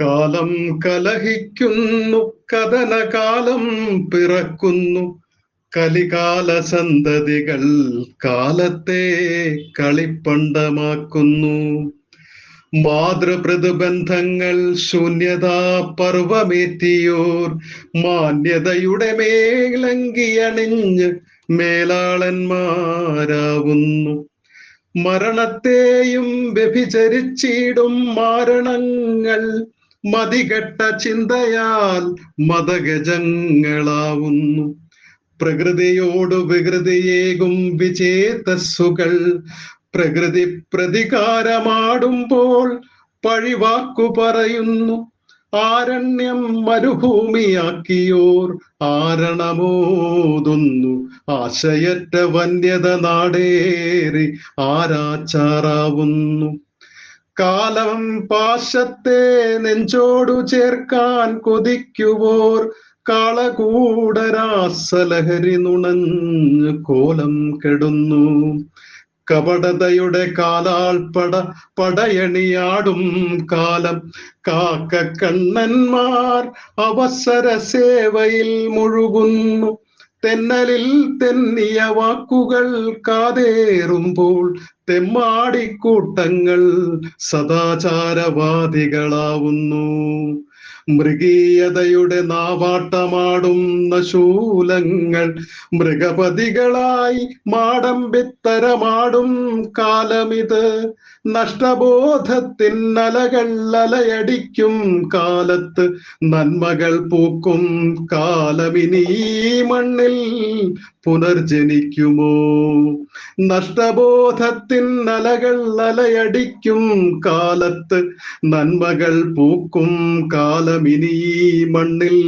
കാലം കലഹിക്കുന്നു കഥനകാലം പിറക്കുന്നു. കലികാല സന്തതികൾ കാലത്തെ കളിപ്പണ്ടമാക്കുന്നു. മാതൃപ്രതിബന്ധങ്ങൾ ശൂന്യതാ പർവമേറ്റിയോർ മാന്യതയുടെ മേലങ്കിയണിഞ്ഞ് മേലാളന്മാരാവുന്നു. മരണത്തെയും വ്യഭിചരിച്ചിടും മാരണങ്ങൾ മതികെട്ട ചിന്തയാൽ മതഗജങ്ങളാവുന്നു. പ്രകൃതിയോട് വികൃതിയേകും വിചേതസ്സുകൾ. പ്രകൃതി പ്രതികാരമാടുമ്പോൾ പഴിവാക്കു പറയുന്നു. ആരണ്യം മരുഭൂമിയാക്കിയോർ ആരണമോതുന്നു. ആശയറ്റ വന്യത നാടേറി ആരാച്ചാറാവുന്നു. കാലം പാശത്തെ നെഞ്ചോടു ചേർക്കാൻ കൊതിക്കുവോർ കാളകൂടരാസലഹരി നുണഞ്ഞ് കോലം കെടുന്നു. കപടതയുടെ കാലാൾപട പടയണിയാടും കാലം. കാക്ക കണ്ണന്മാർ അവസര സേവയിൽ മുഴുകുന്നു. തെന്നലിൽ തെന്നിയ വാക്കുകൾ കാതേറുമ്പോൾ തെമ്മാടിക്കൂട്ടങ്ങൾ സദാചാരവാദികളാവുന്നു. മൃഗീയതയുടെ നാവാട്ടമാടുന്ന ശൂലങ്ങൾ മൃഗപതികളായി മാടമ്പിത്തരമാടും കാലമിത്. നഷ്ടബോധത്തിൻ നലകൾ അലയടിക്കും കാലത്ത്. നന്മകൾ പൂക്കും കാലമിനി മണ്ണിൽ പുനർജനിക്കുമോ? നഷ്ടബോധത്തിൻ നലകൾ അലയടിക്കും കാലത്ത് നന്മകൾ പൂക്കും കാലമിനി മണ്ണിൽ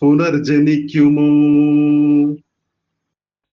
പുനർജനിക്കുമോ?